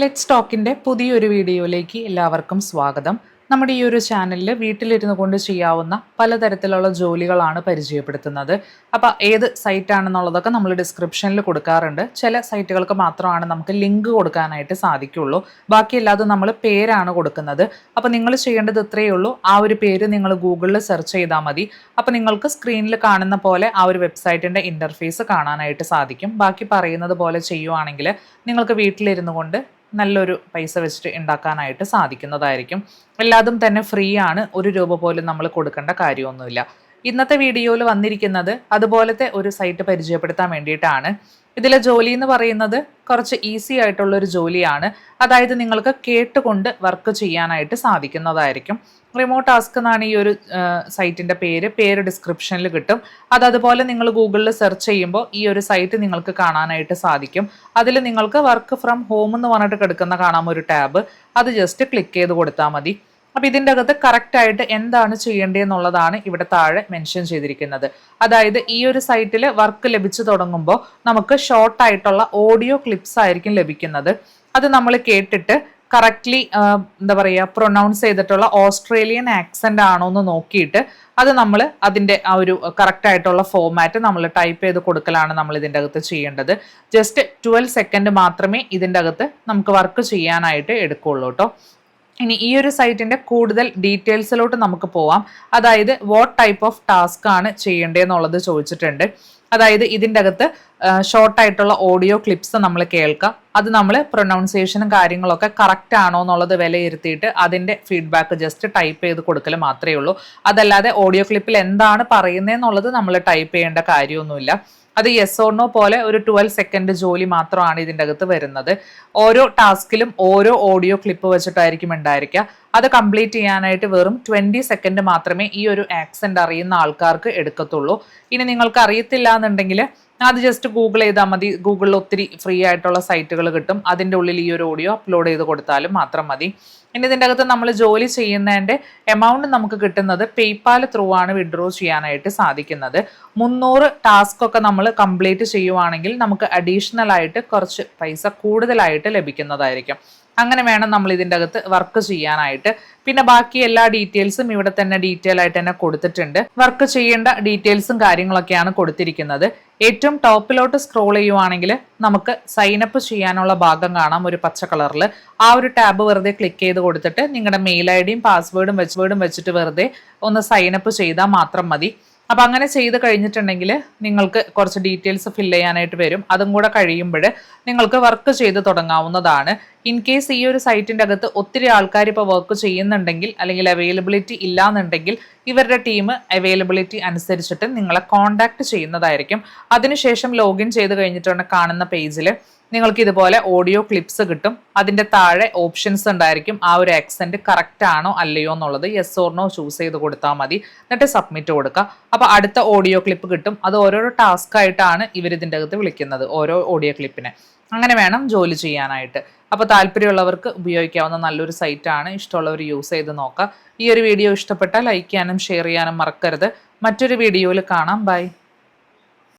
Let's ടോക്കിന്റെ പുതിയൊരു വീഡിയോയിലേക്ക് എല്ലാവർക്കും സ്വാഗതം. നമ്മുടെ ഈ ഒരു ചാനലിൽ വീട്ടിലിരുന്ന് കൊണ്ട് ചെയ്യാവുന്ന പലതരത്തിലുള്ള ജോലികളാണ് പരിചയപ്പെടുത്തുന്നത്. അപ്പോൾ ഏത് സൈറ്റാണെന്നുള്ളതൊക്കെ നമ്മൾ ഡിസ്ക്രിപ്ഷനിൽ കൊടുക്കാറുണ്ട്. ചില സൈറ്റുകൾക്ക് മാത്രമാണ് നമുക്ക് ലിങ്ക് കൊടുക്കാനായിട്ട് സാധിക്കുള്ളൂ. ബാക്കിയല്ലാതെ നമ്മൾ പേരാണ് കൊടുക്കുന്നത്. അപ്പോൾ നിങ്ങൾ ചെയ്യേണ്ടത് ഇത്രയേ ഉള്ളൂ. ആ ഒരു പേര് നിങ്ങൾ ഗൂഗിളിൽ സെർച്ച് ചെയ്താൽ മതി. അപ്പോൾ നിങ്ങൾക്ക് സ്ക്രീനിൽ കാണുന്ന പോലെ ആ ഒരു വെബ്സൈറ്റിന്റെ ഇന്റർഫേസ് കാണാനായിട്ട് സാധിക്കും. ബാക്കി പറയുന്നത് പോലെ ചെയ്യുവാണെങ്കിൽ നിങ്ങൾക്ക് വീട്ടിലിരുന്ന് കൊണ്ട് നല്ലൊരു പൈസ വെച്ചിട്ട് ഉണ്ടാക്കാനായിട്ട് സാധിക്കുന്നതായിരിക്കും. എല്ലാതും തന്നെ ഫ്രീ ആണ്. ഒരു രൂപ പോലും നമ്മൾ കൊടുക്കേണ്ട കാര്യമൊന്നുമില്ല. ഇന്നത്തെ വീഡിയോയിൽ വന്നിരിക്കുന്നത് അതുപോലത്തെ ഒരു സൈറ്റ് പരിചയപ്പെടുത്താൻ വേണ്ടിയിട്ടാണ്. ഇതിലെ ജോലി എന്ന് പറയുന്നത് കുറച്ച് ഈസി ആയിട്ടുള്ള ഒരു ജോലിയാണ്. അതായത് നിങ്ങൾക്ക് കേട്ടുകൊണ്ട് വർക്ക് ചെയ്യാനായിട്ട് സാധിക്കുന്നതായിരിക്കും. റിമോട്ട് ടാസ്ക് എന്നാണ് ഈ ഒരു സൈറ്റിന്റെ പേര്. പേര് ഡിസ്ക്രിപ്ഷനിൽ കിട്ടും. അത് അതുപോലെ നിങ്ങൾ ഗൂഗിളിൽ സെർച്ച് ചെയ്യുമ്പോൾ ഈ ഒരു സൈറ്റ് നിങ്ങൾക്ക് കാണാനായിട്ട് സാധിക്കും. അതിൽ നിങ്ങൾക്ക് വർക്ക് ഫ്രം ഹോം എന്ന് പറഞ്ഞിട്ട് കിടക്കുന്ന കാണാം ഒരു ടാബ്. അത് ജസ്റ്റ് ക്ലിക്ക് ചെയ്ത് കൊടുത്താൽ മതി. അപ്പോൾ ഇതിന്റെ അകത്ത് കറക്റ്റ് ആയിട്ട് എന്താണ് ചെയ്യേണ്ടതെന്നുള്ളതാണ് ഇവിടെ താഴെ മെൻഷൻ ചെയ്തിരിക്കുന്നത്. അതായത് ഈ ഒരു സൈറ്റിൽ വർക്ക് ലഭിച്ചു തുടങ്ങുമ്പോൾ നമുക്ക് ഷോർട്ടായിട്ടുള്ള ഓഡിയോ ക്ലിപ്സ് ആയിരിക്കും ലഭിക്കുന്നത്. അത് നമ്മൾ കേട്ടിട്ട് കറക്റ്റ്ലി എന്താ പറയുക പ്രൊനൗൺസ് ചെയ്തിട്ടുള്ള ഓസ്ട്രേലിയൻ ആക്സെന്റ് ആണോ എന്ന് നോക്കിയിട്ട് അത് നമ്മൾ അതിന്റെ ആ ഒരു കറക്റ്റ് ആയിട്ടുള്ള ഫോമാറ്റ് നമ്മൾ ടൈപ്പ് ചെയ്ത് കൊടുക്കലാണ് നമ്മൾ ഇതിന്റെ അകത്ത് ചെയ്യേണ്ടത്. ജസ്റ്റ് ട്വൽവ് സെക്കൻഡ് മാത്രമേ ഇതിന്റെ അകത്ത് നമുക്ക് വർക്ക് ചെയ്യാനായിട്ട് എടുക്കുള്ളൂ കേട്ടോ ഇനി ഈ ഒരു സൈറ്റിന്റെ കൂടുതൽ ഡീറ്റെയിൽസിലോട്ട് നമുക്ക് പോവാം. അതായത് വാട്ട് ടൈപ്പ് ഓഫ് ടാസ്ക് ആണ് ചെയ്യേണ്ടതെന്നുള്ളത് ചോദിച്ചിട്ടുണ്ട്. അതായത് ഇതിന്റെ അകത്ത് ഷോർട്ടായിട്ടുള്ള ഓഡിയോ ക്ലിപ്സ് നമ്മൾ കേൾക്കാം. അത് നമ്മൾ പ്രൊനൗൺസിയേഷനും കാര്യങ്ങളൊക്കെ കറക്റ്റ് ആണോ എന്നുള്ളത് വിലയിരുത്തിയിട്ട് അതിന്റെ ഫീഡ്ബാക്ക് ജസ്റ്റ് ടൈപ്പ് ചെയ്ത് കൊടുക്കൽ മാത്രമേ ഉള്ളൂ. അതല്ലാതെ ഓഡിയോ ക്ലിപ്പിൽ എന്താണ് പറയുന്നത് എന്നുള്ളത് നമ്മൾ ടൈപ്പ് ചെയ്യേണ്ട കാര്യമൊന്നുമില്ല. അത് യെസ് നോ പോലെ ഒരു ട്വൽവ് സെക്കൻഡ് ജോലി മാത്രമാണ് ഇതിന്റെ അകത്ത് വരുന്നത്. ഓരോ ടാസ്കിലും ഓരോ ഓഡിയോ ക്ലിപ്പ് വെച്ചിട്ടായിരിക്കും ഉണ്ടായിരിക്കുക. അത് കംപ്ലീറ്റ് ചെയ്യാനായിട്ട് വെറും ട്വന്റി സെക്കൻഡ് മാത്രമേ ഈ ഒരു ആക്സെന്റ് അറിയുന്ന ആൾക്കാർക്ക് എടുക്കത്തുള്ളൂ. ഇനി നിങ്ങൾക്ക് അറിയത്തില്ല എന്നുണ്ടെങ്കിൽ അത് ജസ്റ്റ് ഗൂഗിൾ ചെയ്താൽ മതി. ഗൂഗിളിൽ ഒത്തിരി ഫ്രീ ആയിട്ടുള്ള സൈറ്റുകൾ കിട്ടും. അതിന്റെ ഉള്ളിൽ ഈ ഒരു ഓഡിയോ അപ്ലോഡ് ചെയ്ത് കൊടുത്താലും മാത്രം മതി. ഇനി ഇതിന്റെ അകത്ത് നമ്മൾ ജോലി ചെയ്യുന്നതിന്റെ എമൗണ്ട് നമുക്ക് കിട്ടുന്നത് പേയ്പാൽ ത്രൂ ആണ് വിഡ്രോ ചെയ്യാനായിട്ട് സാധിക്കുന്നത്. മുന്നൂറ് ടാസ്ക് ഒക്കെ നമ്മൾ കംപ്ലീറ്റ് ചെയ്യുവാണെങ്കിൽ നമുക്ക് അഡീഷണൽ ആയിട്ട് കുറച്ച് പൈസ കൂടുതലായിട്ട് ലഭിക്കുന്നതായിരിക്കും. അങ്ങനെ വേണം നമ്മൾ ഇതിന്റെ അകത്ത് വർക്ക് ചെയ്യാനായിട്ട്. പിന്നെ ബാക്കി എല്ലാ ഡീറ്റെയിൽസും ഇവിടെ തന്നെ ഡീറ്റെയിൽ ആയിട്ട് തന്നെ കൊടുത്തിട്ടുണ്ട്. വർക്ക് ചെയ്യേണ്ട ഡീറ്റെയിൽസും കാര്യങ്ങളൊക്കെയാണ് കൊടുത്തിരിക്കുന്നത്. ഏറ്റവും ടോപ്പിലോട്ട് സ്ക്രോൾ ചെയ്യുവാണെങ്കിൽ നമുക്ക് സൈനപ്പ് ചെയ്യാനുള്ള ഭാഗം കാണാം ഒരു പച്ച കളറിൽ. ആ ഒരു ടാബ് വെറുതെ ക്ലിക്ക് ചെയ്ത് കൊടുത്തിട്ട് നിങ്ങളുടെ മെയിൽ ഐ ഡിയും പാസ്വേഡും വെച്ച്വേഡും വെച്ചിട്ട് വെറുതെ ഒന്ന് സൈനപ്പ് ചെയ്താൽ മാത്രം മതി. അപ്പം അങ്ങനെ ചെയ്ത് കഴിഞ്ഞിട്ടുണ്ടെങ്കിൽ നിങ്ങൾക്ക് കുറച്ച് ഡീറ്റെയിൽസ് ഫില്ല് ചെയ്യാനായിട്ട് വരും. അതും കൂടെ കഴിയുമ്പോൾ നിങ്ങൾക്ക് വർക്ക് ചെയ്ത് തുടങ്ങാവുന്നതാണ്. ഇൻ കേസ് ഈ ഒരു സൈറ്റിന്റെ അകത്ത് ഒത്തിരി ആൾക്കാർ ഇപ്പോൾ വർക്ക് ചെയ്യുന്നുണ്ടെങ്കിൽ അല്ലെങ്കിൽ അവൈലബിലിറ്റി ഇല്ലാന്നുണ്ടെങ്കിൽ ഇവരുടെ ടീം അവൈലബിലിറ്റി അനുസരിച്ചിട്ട് നിങ്ങളെ കോൺടാക്ട് ചെയ്യുന്നതായിരിക്കും. അതിനുശേഷം ലോഗിൻ ചെയ്ത് കഴിഞ്ഞിട്ടുണ്ട് കാണുന്ന പേജിൽ നിങ്ങൾക്ക് ഇതുപോലെ ഓഡിയോ ക്ലിപ്സ് കിട്ടും. അതിന്റെ താഴെ ഓപ്ഷൻസ് ഉണ്ടായിരിക്കും. ആ ഒരു ആക്സെന്റ് കറക്റ്റ് ആണോ അല്ലയോ എന്നുള്ളത് യെസ് ഓർ നോ ചൂസ് ചെയ്ത് കൊടുത്താൽ മതി. എന്നിട്ട് സബ്മിറ്റ് കൊടുക്കുക. അപ്പോൾ അടുത്ത ഓഡിയോ ക്ലിപ്പ് കിട്ടും. അത് ഓരോരോ ടാസ്ക് ആയിട്ടാണ് ഇവർ അകത്ത് വിളിക്കുന്നത് ഓരോ ഓഡിയോ ക്ലിപ്പിനെ അങ്ങനെ വേണം ജോലി ചെയ്യാനായിട്ട്. അപ്പോൾ താല്പര്യമുള്ളവർക്ക് ഉപയോഗിക്കാവുന്ന നല്ലൊരു സൈറ്റാണ് ഇഷ്ടമുള്ളവർ യൂസ് ചെയ്ത് നോക്കുക ഈ ഒരു വീഡിയോ ഇഷ്ടപ്പെട്ടാൽ ലൈക്ക് ചെയ്യാനും ഷെയർ ചെയ്യാനും മറക്കരുത്. മറ്റൊരു വീഡിയോയിൽ കാണാം. ബൈ